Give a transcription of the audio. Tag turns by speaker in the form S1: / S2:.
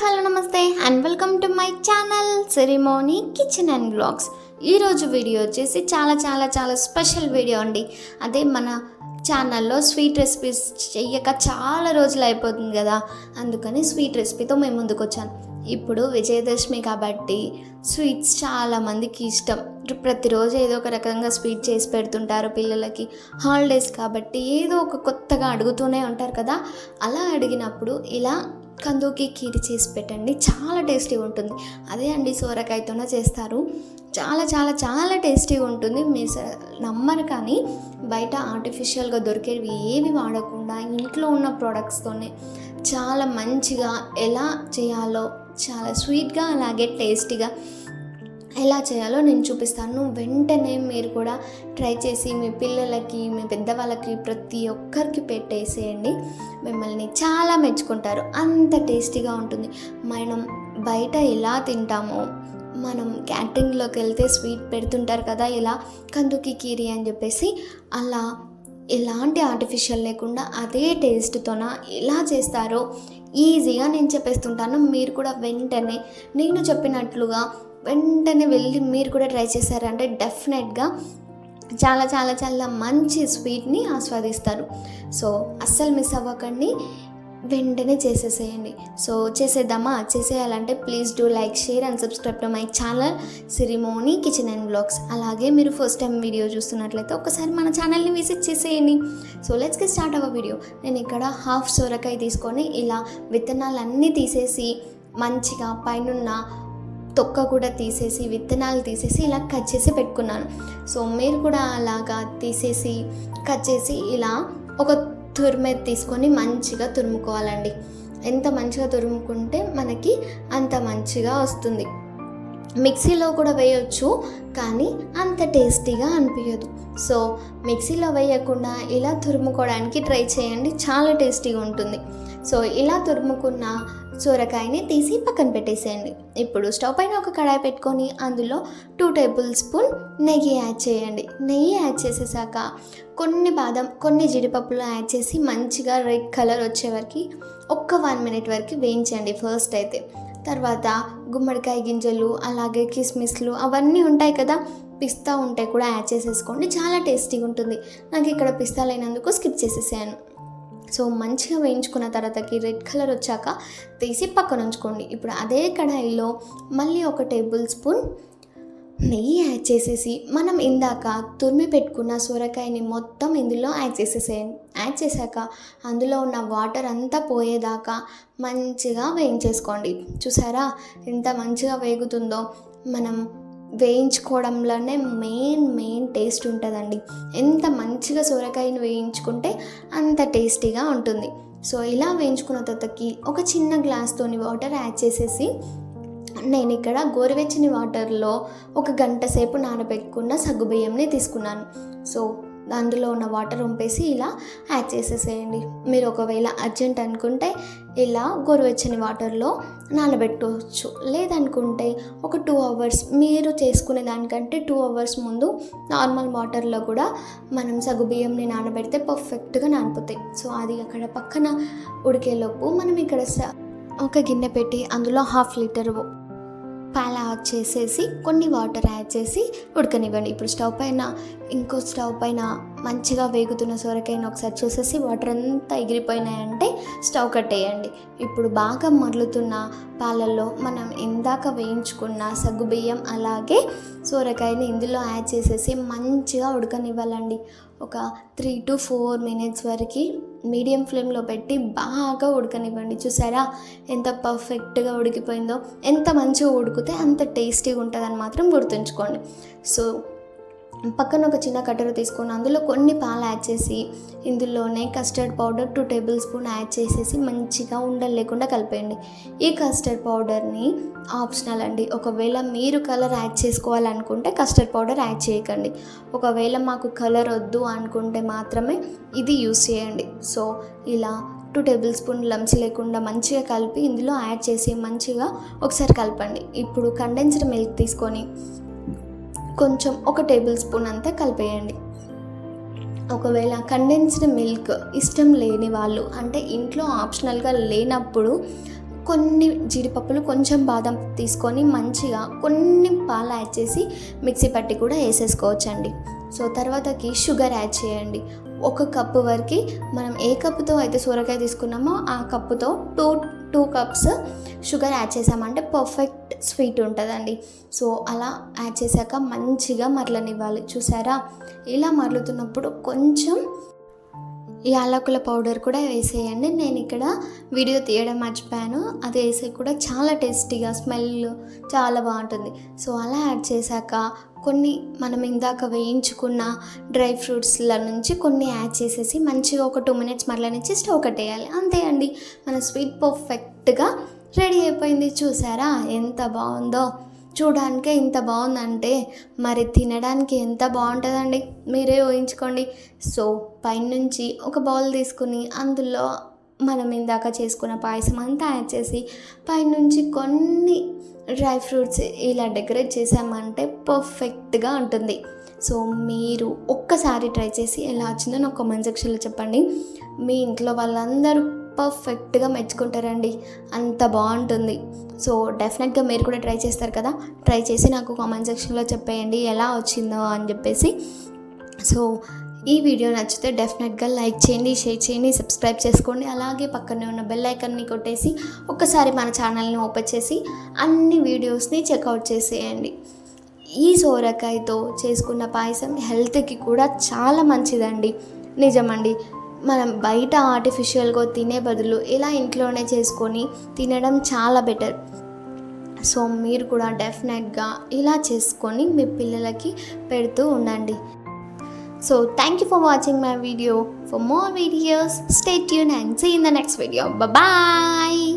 S1: Hello నమస్తే and welcome to my channel ceremony kitchen and blogs ఈరోజు video వచ్చేసి చాలా చాలా చాలా స్పెషల్ వీడియో అండి. అదే మన ఛానల్లో స్వీట్ రెసిపీస్ చెయ్యక చాలా రోజులు అయిపోతుంది కదా అందుకని స్వీట్ రెసిపీతో మేము ముందుకు వచ్చాను ఇప్పుడు విజయదశమి కాబట్టి స్వీట్స్ చాలా మందికి ఇష్టం. ప్రతిరోజు ఏదో ఒక రకంగా స్వీట్ చేసి పెడుతుంటారు పిల్లలకి. హాలిడేస్ కాబట్టి ఏదో ఒక కొత్తగా అడుగుతూనే ఉంటారు కదా అలా అడిగినప్పుడు ఇలా కందుకి కీరి చేసి పెట్టండి. చాలా టేస్టీగా ఉంటుంది. అదే అండి సోరకాయతోనే చేస్తారు. చాలా చాలా చాలా టేస్టీగా ఉంటుంది. మీరు నమ్మరు కానీ బయట ఆర్టిఫిషియల్గా దొరికేవి ఏవి వాడకుండా ఇంట్లో ఉన్న ప్రోడక్ట్స్తోనే చాలా మంచిగా ఎలా చేయాలో చాలా స్వీట్గా అలాగే టేస్టీగా ఎలా చేయాలో నేను చూపిస్తాను. వెంటనే మీరు కూడా ట్రై చేసి మీ పిల్లలకి మీ పెద్దవాళ్ళకి ప్రతి ఒక్కరికి పెట్టేసేయండి. మిమ్మల్ని చాలా మెచ్చుకుంటారు. అంత టేస్టీగా ఉంటుంది. మనం బయట ఎలా తింటామో మనం క్యాంటీన్లోకి వెళ్తే స్వీట్ పెడుతుంటారు కదా ఇలా కందుకి కీరి అని చెప్పేసి అలా ఎలాంటి ఆర్టిఫిషియల్ లేకుండా అదే టేస్ట్తోన ఎలా చేస్తారో ఈజీగా నేను చెప్పేస్తుంటాను. మీరు కూడా వెంటనే నేను చెప్పినట్లుగా వెంటనే వెళ్ళి మీరు కూడా ట్రై చేశారంటే డెఫినెట్గా చాలా చాలా చాలా మంచి స్వీట్ని ఆస్వాదిస్తారు. సో అస్సలు మిస్ అవ్వకండి. వెంటనే చేసేసేయండి. సో చేసేద్దామా? చేసేయాలంటే please do like share and subscribe to my channel Sirimoni kitchen and blogs. అలాగే మీరు ఫస్ట్ టైం వీడియో చూస్తున్నట్లయితే ఒకసారి మన ఛానల్ని విజిట్ చేసేయండి. సో లెట్స్కి స్టార్ట్ అవ్వ వీడియో. నేను ఇక్కడ హాఫ్ సొరకాయ తీసుకొని ఇలా విత్తనాలన్నీ తీసేసి మంచిగా పైనున్న తొక్క కూడా తీసేసి విత్తనాలు తీసేసి ఇలా కట్ చేసి పెట్టుకున్నాను. సో మీరు కూడా అలాగా తీసేసి కట్ చేసి ఇలా ఒక తురిమేది తీసుకొని మంచిగా తురుముకోవాలండి. ఎంత మంచిగా తురుముకుంటే మనకి అంత మంచిగా వస్తుంది. మిక్సీలో కూడా వేయొచ్చు కానీ అంత టేస్టీగా అనిపించదు సో మిక్సీలో వేయకుండా ఇలా తురుముకోవడానికి ట్రై చేయండి. చాలా టేస్టీగా ఉంటుంది. సో ఇలా తురుముకున్న సొరకాయని తీసి పక్కన పెట్టేసేయండి. ఇప్పుడు స్టవ్ పైన ఒక కడాయి పెట్టుకొని అందులో టూ టేబుల్ స్పూన్ నెయ్యి యాడ్ చేయండి. నెయ్యి యాడ్ చేసేసాక కొన్ని బాదం కొన్ని జీడిపప్పులు యాడ్ చేసి మంచిగా రెడ్ కలర్ వచ్చే వరకు ఒక్క వన్ మినిట్ వరకు వేయించండి ఫస్ట్ అయితే. తర్వాత గుమ్మడికాయ గింజలు అలాగే కిస్మిస్లు అవన్నీ ఉంటాయి కదా పిస్తా ఉంటే కూడా యాడ్ చేసేసుకోండి. చాలా టేస్టీగా ఉంటుంది. నాకు ఇక్కడ పిస్తా లేనందుకు స్కిప్ చేసేసాను. సో మంచిగా వేయించుకున్న తర్వాతకి రెడ్ కలర్ వచ్చాక తీసి పక్కన ఉంచుకోండి. ఇప్పుడు అదే కడాయిలో మళ్ళీ ఒక టేబుల్ స్పూన్ నెయ్యి యాడ్ చేసేసి మనం ఇందాక తురిమి పెట్టుకున్న సొరకాయని మొత్తం ఇందులో యాడ్ చేసేసేయండి. యాడ్ చేశాక అందులో ఉన్న వాటర్ అంతా పోయేదాకా మంచిగా వేయించేసుకోండి. చూసారా ఎంత మంచిగా వేగుతుందో? మనం వేయించుకోవడంలోనే మెయిన్ మెయిన్ టేస్ట్ ఉంటుందండి. ఎంత మంచిగా సొరకాయని వేయించుకుంటే అంత టేస్టీగా ఉంటుంది. సో ఇలా వేయించుకున్న తర్వాతకి ఒక చిన్న గ్లాస్తోని వాటర్ యాడ్ చేసేసి నేను ఇక్కడ గోరువెచ్చని వాటర్లో ఒక గంట సేపు నానబెట్టుకున్న సగ్గుబియ్యంని తీసుకున్నాను. సో అందులో ఉన్న వాటర్ ఉంపేసి ఇలా యాడ్ చేసేసేయండి. మీరు ఒకవేళ అర్జెంట్ అనుకుంటే ఇలా గోరువెచ్చని వాటర్లో నానబెట్టుకోవచ్చు. లేదనుకుంటే ఒక టూ అవర్స్ మీరు చేసుకునే దానికంటే టూ అవర్స్ ముందు నార్మల్ వాటర్లో కూడా మనం సగ్గుబియ్యంని నానబెడితే పర్ఫెక్ట్గా నానిపోతాయి. సో అది అక్కడ పక్కన ఉడికేలోపు మనం ఇక్కడ స- ఒక గిన్నె పెట్టి అందులో హాఫ్ లీటర్ పాల ఆఫ్ చేసేసి కొన్ని వాటర్ యాడ్ చేసి ఉడకనివ్వండి. ఇప్పుడు స్టవ్ పైన ఇంకో స్టవ్ పైన మంచిగా వేగుతున్న సొరకాయని ఒకసారి చూసేసి వాటర్ అంతా ఎగిరిపోయినాయంటే స్టవ్ కట్టేయండి. ఇప్పుడు బాగా మరలుతున్న పాలల్లో మనం ఇందాక వేయించుకున్న సగ్గుబియ్యం అలాగే సొరకాయని ఇందులో యాడ్ చేసేసి మంచిగా ఉడకనివ్వాలండి. ఒక త్రీ టు ఫోర్ మినిట్స్ వరకు మీడియం ఫ్లేమ్లో పెట్టి బాగా ఉడకనివ్వండి. చూసారా? ఎంత పర్ఫెక్ట్గా ఉడికిపోయిందో ఎంత మంచిగా ఉడికితే అంత టేస్టీగా ఉంటుందని మాత్రం గుర్తుంచుకోండి. సో పక్కన ఒక చిన్న కట్టెర తీసుకొని అందులో కొన్ని పాలు యాడ్ చేసి ఇందులోనే custard powder two tablespoon add చేసేసి మంచిగా ఉండలు లేకుండా కలిపేయండి. ఈ కస్టర్డ్ పౌడర్ని ఆప్షనల్ అండి. ఒకవేళ మీరు కలర్ యాడ్ చేసుకోవాలనుకుంటే కస్టర్డ్ పౌడర్ యాడ్ చేయకండి. ఒకవేళ మాకు కలర్ వద్దు అనుకుంటే మాత్రమే ఇది యూస్ చేయండి. సో ఇలా టూ టేబుల్ స్పూన్ లమ్స్ లేకుండా మంచిగా కలిపి ఇందులో యాడ్ చేసి మంచిగా ఒకసారి కలపండి. ఇప్పుడు కండెన్స్డ్ మిల్క్ తీసుకొని కొంచెం ఒక టేబుల్ స్పూన్ అంతా కలిపేయండి. ఒకవేళ కండెన్స్డ్ మిల్క్ ఇష్టం లేని వాళ్ళు అంటే ఇంట్లో ఆప్షనల్గా లేనప్పుడు కొన్ని జీడిపప్పులు కొంచెం బాదం తీసుకొని మంచిగా కొన్ని పాలు యాడ్ చేసి మిక్సీ పట్టి కూడా వేసేసుకోవచ్చండి. సో తర్వాతకి షుగర్ యాడ్ చేయండి. ఒక కప్పు వరకు మనం ఏ కప్పుతో అయితే సూరకాయ తీసుకున్నామో ఆ కప్పుతో two two cups sugar add చేసామంటే పర్ఫెక్ట్ స్వీట్ ఉంటుందండి. సో అలా యాడ్ చేశాక మంచిగా మరలనివ్వాలి. చూసారా? ఇలా మరలుతున్నప్పుడు కొంచెం యాలకుల పౌడర్ కూడా వేసేయండి. నేను ఇక్కడ వీడియో తీయడం మర్చిపోయాను. అది వేసే కూడా చాలా టేస్టీగా స్మెల్ చాలా బాగుంటుంది. సో అలా యాడ్ చేశాక కొన్ని మనం ఇందాక వేయించుకున్న డ్రై ఫ్రూట్స్ల నుంచి కొన్ని యాడ్ చేసేసి మంచిగా ఒక టూ మినిట్స్ మరలనిచ్చి స్టవ్ కట్టేయాలి అంతే అండి. మన స్వీట్ పర్ఫెక్ట్గా రెడీ అయిపోయింది. చూసారా? ఎంత బాగుందో. చూడడానికే ఇంత బాగుందంటే మరి తినడానికి ఎంత బాగుంటుందండి? మీరే ఊహించుకోండి. సో పైనుంచి ఒక బౌల్ తీసుకుని అందులో మనం ఇందాక చేసుకున్న పాయసం అంతా యాడ్ చేసి పైనుంచి కొన్ని డ్రై ఫ్రూట్స్ ఇలా డెకరేట్ చేసామంటే పర్ఫెక్ట్గా ఉంటుంది. సో మీరు ఒక్కసారి ట్రై చేసి ఎలా వచ్చిందో నాకు కామెంట్ సెక్షన్లో చెప్పండి. మీ ఇంట్లో వాళ్ళందరూ పర్ఫెక్ట్గా మెచ్చుకుంటారండి. అంత బాగుంటుంది. సో డెఫినెట్గా మీరు కూడా ట్రై చేస్తారు కదా? ట్రై చేసి నాకు కామెంట్ సెక్షన్లో చెప్పేయండి ఎలా వచ్చిందో అని చెప్పేసి. సో ఈ వీడియో నచ్చితే డెఫినెట్గా లైక్ చేయండి షేర్ చేయండి సబ్స్క్రైబ్ చేసుకోండి. అలాగే పక్కనే ఉన్న బెల్ ఐకన్ని కొట్టేసి ఒక్కసారి మన ఛానల్ని ఓపెన్ చేసి అన్ని వీడియోస్ని చెక్అవుట్ చేసేయండి. ఈ సోరకాయతో చేసుకున్న పాయసం హెల్త్కి కూడా చాలా మంచిదండి. నిజమండి. మనం బయట ఆర్టిఫిషియల్గా తినే బదులు ఇలా ఇంట్లోనే చేసుకొని తినడం చాలా బెటర్ సో మీరు కూడా డెఫినెట్గా ఇలా చేసుకొని మీ పిల్లలకి పెడుతూ ఉండండి. So thank you for watching my video for more videos stay tune and see in the next video bye